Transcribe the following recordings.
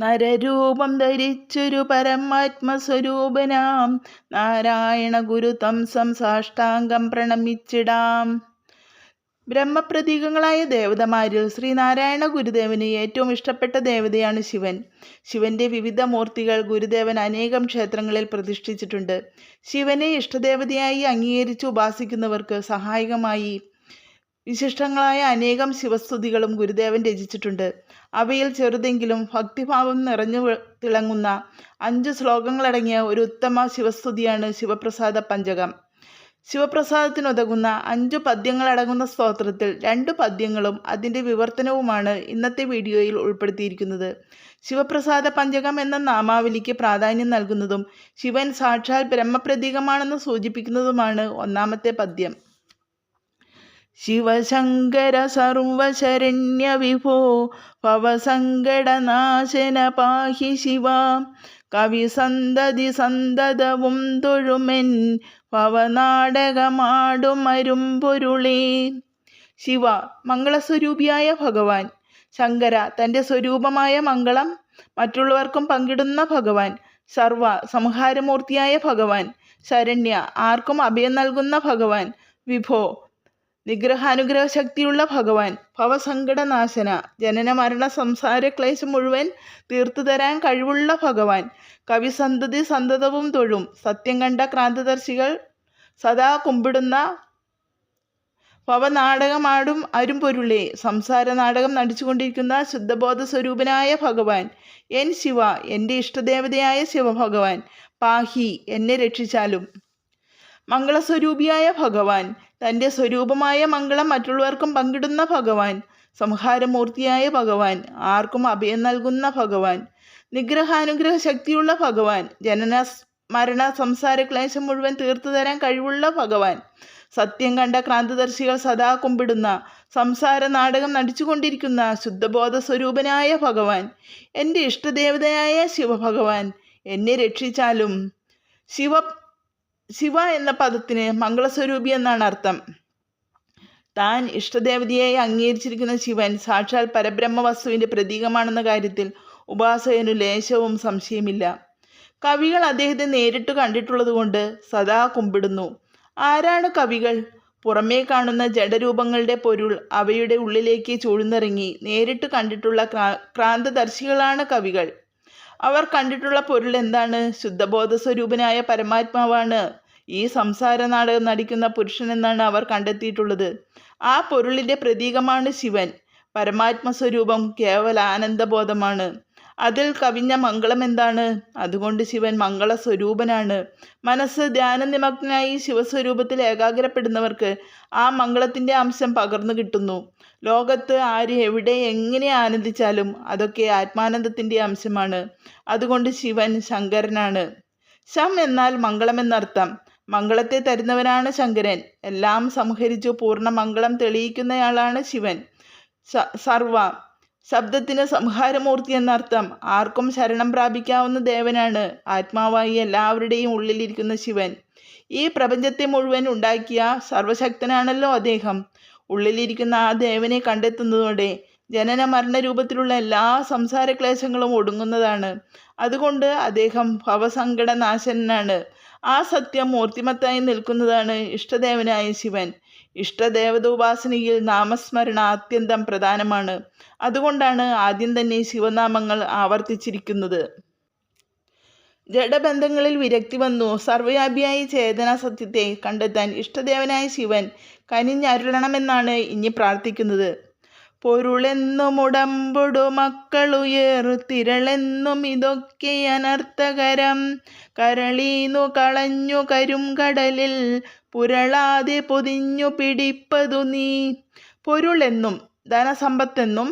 നരരൂപം ധരിച്ചൊരു പരമാത്മസ്വരൂപനാം. നാരായണ ഗുരു തംസം സാഷ്ടാംഗം പ്രണമിച്ചിടാം. ബ്രഹ്മപ്രതീകങ്ങളായ ദേവതമാരിൽ ശ്രീനാരായണ ഗുരുദേവന് ഏറ്റവും ഇഷ്ടപ്പെട്ട ദേവതയാണ് ശിവൻ. ശിവന്റെ വിവിധ മൂർത്തികൾ ഗുരുദേവൻ അനേകം ക്ഷേത്രങ്ങളിൽ പ്രതിഷ്ഠിച്ചിട്ടുണ്ട്. ശിവനെ ഇഷ്ടദേവതയായി അംഗീകരിച്ച് ഉപാസിക്കുന്നവർക്ക് സഹായകമായി വിശിഷ്ടങ്ങളായ അനേകം ശിവസ്തുതികളും ഗുരുദേവൻ രചിച്ചിട്ടുണ്ട്. അവയിൽ ചെറുതെങ്കിലും ഭക്തിഭാവം നിറഞ്ഞു തിളങ്ങുന്ന അഞ്ച് ശ്ലോകങ്ങളടങ്ങിയ ഒരു ഉത്തമ ശിവസ്തുതിയാണ് ശിവപ്രസാദ പഞ്ചകം. ശിവപ്രസാദത്തിനുതകുന്ന അഞ്ചു പദ്യങ്ങളടങ്ങുന്ന സ്തോത്രത്തിൽ രണ്ട് പദ്യങ്ങളും അതിന്റെ വിവർത്തനവുമാണ് ഇന്നത്തെ വീഡിയോയിൽ ഉൾപ്പെടുത്തിയിരിക്കുന്നത്. ശിവപ്രസാദ പഞ്ചകം എന്ന നാമാവലിക്ക് പ്രാധാന്യം നൽകുന്നതും ശിവൻ സാക്ഷാൽ ബ്രഹ്മപ്രതീകമാണെന്ന് സൂചിപ്പിക്കുന്നതുമാണ് ഒന്നാമത്തെ പദ്യം. ശിവശങ്കര സർവശരണ്യ വിഭോ ഭവസങ്കടനാശന പാഹി ശിവ. കവി സന്തതി സന്തതവും തൊഴുമെൻ ഭവനാടകമാടുമരുമ്പൊരുളേ ശിവ മംഗളസ്വരൂപിയായ ഭഗവാൻ. ശങ്കര തന്റെ സ്വരൂപമായ മംഗളം മറ്റുള്ളവർക്കും പങ്കിടുന്ന ഭഗവാൻ. സർവ സംഹാരമൂർത്തിയായ ഭഗവാൻ. ശരണ്യ ആർക്കും അഭയം നൽകുന്ന ഭഗവാൻ. വിഭോ നിഗ്രഹാനുഗ്രഹ ശക്തിയുള്ള ഭഗവാൻ. ഭവസങ്കടനാശന. ജനന മരണ സംസാര ക്ലേശം മുഴുവൻ തീർത്തു തരാൻ കഴിവുള്ള ഭഗവാൻ. കവിസന്തതി സന്തതവും തൊഴും. സത്യം കണ്ട ക്രാന്തദർശികൾ സദാ കുമ്പിടുന്ന ഭവനാടകമാടും അരുംപൊരുളെ. സംസാര നാടകം നടിച്ചുകൊണ്ടിരിക്കുന്ന ശുദ്ധബോധ സ്വരൂപനായ ഭഗവാൻ. എൻ ശിവ എന്റെ ഇഷ്ടദേവതയായ ശിവഭഗവാൻ. പാഹി എന്നെ രക്ഷിച്ചാലും. മംഗളസ്വരൂപിയായ ഭഗവാൻ തന്റെ സ്വരൂപമായ മംഗളം മറ്റുള്ളവർക്കും പങ്കിടുന്ന ഭഗവാൻ സംഹാരമൂർത്തിയായ ഭഗവാൻ ആർക്കും അഭയം നൽകുന്ന ഭഗവാൻ നിഗ്രഹാനുഗ്രഹ ശക്തിയുള്ള ഭഗവാൻ ജനന മരണ സംസാര ക്ലേശം മുഴുവൻ തീർത്തു തരാൻ കഴിവുള്ള ഭഗവാൻ സത്യം കണ്ട ക്രാന്തദർശികൾ സദാ കുമ്പിടുന്ന സംസാര നാടകം നടിച്ചുകൊണ്ടിരിക്കുന്ന ശുദ്ധബോധ സ്വരൂപനായ ഭഗവാൻ എന്റെ ഇഷ്ടദേവതയായ ശിവഭഗവാൻ എന്നെ രക്ഷിച്ചാലും ശിവ ശിവ എന്ന പദത്തിന് മംഗളസ്വരൂപി എന്നാണ് അർത്ഥം. താൻ ഇഷ്ടദേവതയായി അംഗീകരിച്ചിരിക്കുന്ന ശിവൻ സാക്ഷാൽ പരബ്രഹ്മ വസ്തുവിന്റെ പ്രതീകമാണെന്ന കാര്യത്തിൽ ഉപാസകനു ലേശവും സംശയമില്ല. കവികൾ അദ്ദേഹത്തെ നേരിട്ട് കണ്ടിട്ടുള്ളതുകൊണ്ട് സദാ കുമ്പിടുന്നു. ആരാണ് കവികൾ? പുറമേ കാണുന്ന ജഡരൂപങ്ങളുടെ പൊരുൾ അവയുടെ ഉള്ളിലേക്ക് ചൂഴ്ന്നിറങ്ങി നേരിട്ട് കണ്ടിട്ടുള്ള ക്രാന്തദർശികളാണ് കവികൾ. അവർ കണ്ടിട്ടുള്ള പൊരുൾ എന്താണ്? ശുദ്ധബോധ സ്വരൂപനായ പരമാത്മാവാണ്. ഈ സംസാര നാടകം നടിക്കുന്ന പുരുഷനെന്നാണ് അവർ കണ്ടെത്തിയിട്ടുള്ളത്. ആ പൊരുളിന്റെ പ്രതീകമാണ് ശിവൻ. പരമാത്മസ്വരൂപം കേവല ആനന്ദബോധമാണ്. അതിൽ കവിഞ്ഞ മംഗളം എന്താണ്? അതുകൊണ്ട് ശിവൻ മംഗള സ്വരൂപനാണ് മനസ്സ് ധ്യാന ധ്യാനനിമഗ്നായി ശിവസ്വരൂപത്തിൽ ഏകാഗ്രപ്പെടുന്നവർക്ക് ആ മംഗളത്തിന്റെ അംശം പകർന്നു കിട്ടുന്നു. ലോകത്ത് ആര് എവിടെ എങ്ങനെ ആനന്ദിച്ചാലും അതൊക്കെ ആത്മാനന്ദത്തിന്റെ അംശമാണ്. അതുകൊണ്ട് ശിവൻ ശങ്കരനാണ്. ശം എന്നാൽ മംഗളം എന്നർത്ഥം മംഗളത്തെ തരുന്നവനാണ് ശങ്കരൻ. എല്ലാം സംഹരിച്ചു പൂർണ മംഗളം തെളിയിക്കുന്നയാളാണ് ശിവൻ. സർവ ശബ്ദത്തിന് സംഹാരമൂർത്തി എന്നർത്ഥം. ആർക്കും ശരണം പ്രാപിക്കാവുന്ന ദേവനാണ്. ആത്മാവായി എല്ലാവരുടെയും ഉള്ളിലിരിക്കുന്ന ശിവൻ. ഈ പ്രപഞ്ചത്തെ മുഴുവൻ ഉണ്ടാക്കിയ സർവശക്തനാണല്ലോ അദ്ദേഹം. ഉള്ളിലിരിക്കുന്ന ആ ദേവനെ കണ്ടെത്തുന്നതോടെ ജനന മരണ രൂപത്തിലുള്ള എല്ലാ സംസാര ക്ലേശങ്ങളും ഒടുങ്ങുന്നതാണ്. അതുകൊണ്ട് അദ്ദേഹം ഭവസങ്കടനാശനാണ്. ആ സത്യം മൂർത്തിമത്തായി നിൽക്കുന്നതാണ് ഇഷ്ടദേവനായ ശിവൻ. ഇഷ്ടദേവത ഉപാസനയിൽ നാമസ്മരണ അത്യന്തം പ്രധാനമാണ്. അതുകൊണ്ടാണ് ആദ്യം തന്നെ ശിവനാമങ്ങൾ ആവർത്തിച്ചിരിക്കുന്നത്. ജഡബന്ധങ്ങളിൽ വിരക്തി വന്നു. സർവവ്യാപിയായി ചേതന സത്യത്തെ കണ്ടെത്താൻ ഇഷ്ടദേവനായ ശിവൻ കനിഞ്ഞരുളണമെന്നാണ് ഇനി പ്രാർത്ഥിക്കുന്നത്. പൊരുളെന്നും ഉടമ്പൊടു മക്കളുയേറു തിരളെന്നും ഇതൊക്കെ അനർത്ഥകരം. കരളീന്നു കളഞ്ഞു കരും കടലിൽ പുരളാതെ പൊതിഞ്ഞു പിടിപ്പതു നീ. പൊരുളെന്നും ധനസമ്പത്തെന്നും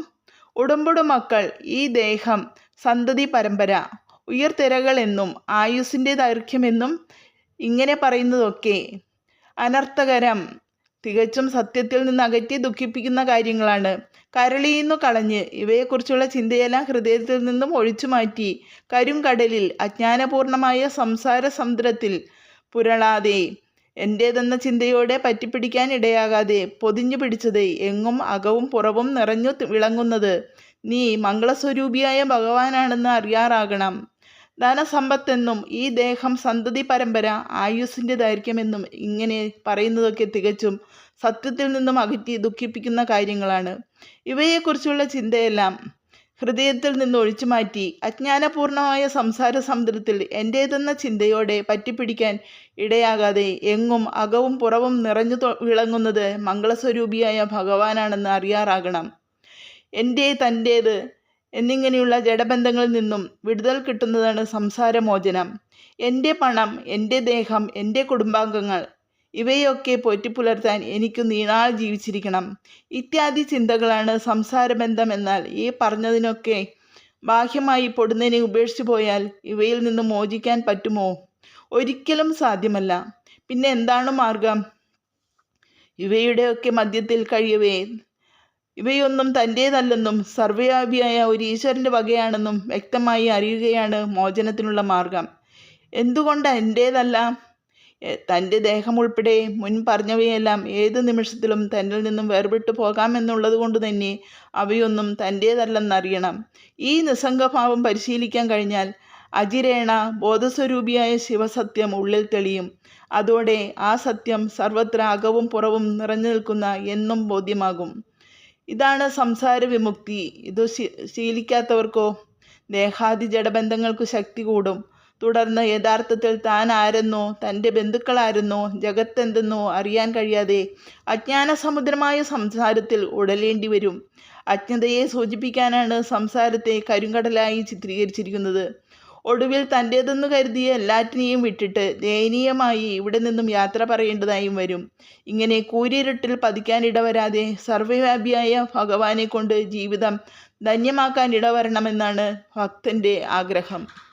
ഉടുമ്പുടുമക്കൾ ഈ ദേഹം സന്തതി പരമ്പര. ഉയർത്തിരകൾ എന്നും ആയുസിന്റെ ദൈർഘ്യമെന്നും ഇങ്ങനെ പറയുന്നതൊക്കെ അനർത്ഥകരം. തികച്ചും സത്യത്തിൽ നിന്ന് അകറ്റി ദുഃഖിപ്പിക്കുന്ന കാര്യങ്ങളാണ്. കരളിയുന്നു കളഞ്ഞ് ഇവയെക്കുറിച്ചുള്ള ചിന്തയെല്ലാം ഹൃദയത്തിൽ നിന്നും ഒഴിച്ചു മാറ്റി കരും കടലിൽ അജ്ഞാനപൂർണമായ സംസാര സമുദ്രത്തിൽ പുരളാതെ എന്റേതെന്ന ചിന്തയോടെ പറ്റിപ്പിടിക്കാൻ ഇടയാകാതെ പൊതിഞ്ഞു പിടിച്ചത് എങ്ങും അകവും പുറവും നിറഞ്ഞു വിളങ്ങുന്നത്. നീ മംഗളസ്വരൂപിയായ ഭഗവാനാണെന്ന് അറിയാറാകണം. ധനസമ്പത്തെന്നും ഈ ദേഹം സന്തതി പരമ്പര ആയുസിന്റെ ദൈർഘ്യമെന്നും ഇങ്ങനെ പറയുന്നതൊക്കെ തികച്ചും സത്യത്തിൽ നിന്നും അകറ്റി ദുഃഖിപ്പിക്കുന്ന കാര്യങ്ങളാണ്. ഇവയെക്കുറിച്ചുള്ള ചിന്തയെല്ലാം ഹൃദയത്തിൽ നിന്ന് ഒഴിച്ചു മാറ്റി അജ്ഞാനപൂർണമായ സംസാര സമുദ്രത്തിൽ എന്റേതെന്ന ചിന്തയോടെ പറ്റിപ്പിടിക്കാൻ ഇടയാകാതെ എങ്ങും അകവും പുറവും നിറഞ്ഞു വിളങ്ങുന്നത് മംഗളസ്വരൂപിയായ ഭഗവാനാണെന്ന് അറിയാറാകണം. എന്റെ തന്റേത് എന്നിങ്ങനെയുള്ള ജഡബന്ധങ്ങളിൽ നിന്നും വിടുതൽ കിട്ടുന്നതാണ് സംസാരമോചനം. എന്റെ പണം എന്റെ ദേഹം എന്റെ കുടുംബാംഗങ്ങൾ ഇവയൊക്കെ പോറ്റിപ്പുലർത്താൻ എനിക്ക് നീണാൾ ജീവിച്ചിരിക്കണം. ഇത്യാദി ചിന്തകളാണ് സംസാരബന്ധം എന്നാൽ ഈ പറഞ്ഞതിനൊക്കെ ബാഹ്യമായി പൊടുന്നതിനെ ഉപേക്ഷിച്ചു പോയാൽ ഇവയിൽ നിന്ന് മോചിക്കാൻ പറ്റുമോ? ഒരിക്കലും സാധ്യമല്ല. പിന്നെ എന്താണ് മാർഗം? ഇവയുടെയൊക്കെ മധ്യത്തിൽ കഴിയവേ. ഇവയൊന്നും തന്റേതല്ലെന്നും സർവവ്യാപിയായ ഒരു ഈശ്വരന്റെ വകയാണെന്നും വ്യക്തമായി അറിയുകയാണ് മോചനത്തിനുള്ള മാർഗം. എന്തുകൊണ്ട് എന്റേതല്ല തന്റെ ദേഹം ഉൾപ്പെടെ മുൻ പറഞ്ഞവയെല്ലാം ഏത് നിമിഷത്തിലും തന്നിൽ നിന്നും വേർപെട്ടു പോകാമെന്നുള്ളത് കൊണ്ട് തന്നെ അവയൊന്നും തന്റേതല്ലെന്നറിയണം. ഈ നിസ്സംഗഭാവം പരിശീലിക്കാൻ കഴിഞ്ഞാൽ അജിരേണ ബോധസ്വരൂപിയായ ശിവസത്യം ഉള്ളിൽ തെളിയും. അതോടെ ആ സത്യം സർവത്ര അകവും പുറവും നിറഞ്ഞു നിൽക്കുന്ന എന്നും ബോധ്യമാകും. ഇതാണ് സംസാര വിമുക്തി. ഇത് ശീലിക്കാത്തവർക്കോ ദേഹാദി ജഡബന്ധങ്ങൾക്ക് ശക്തി കൂടും. തുടർന്ന് യഥാർത്ഥത്തിൽ താൻ ആരെന്നോ തന്റെ ബന്ധുക്കളാരെന്നോ ജഗത്തെന്തെന്നോ അറിയാൻ കഴിയാതെ അജ്ഞാന സമുദ്രമായ സംസാരത്തിൽ ഉടലേണ്ടി വരും. അജ്ഞതയെ സൂചിപ്പിക്കാനാണ് സംസാരത്തെ കരിങ്കടലായി ചിത്രീകരിച്ചിരിക്കുന്നത്. ഒടുവിൽ തന്റേതെന്ന് കരുതിയ എല്ലാറ്റിനെയും വിട്ടിട്ട് ദയനീയമായി ഇവിടെ നിന്നും യാത്ര പറയേണ്ടതായും വരും. ഇങ്ങനെ കൂരിരുട്ടിൽ പതിക്കാൻ ഇടവരാതെ ഭഗവാനെ കൊണ്ട് ജീവിതം ധന്യമാക്കാൻ ഇടവരണമെന്നാണ് ഭക്തന്റെ ആഗ്രഹം.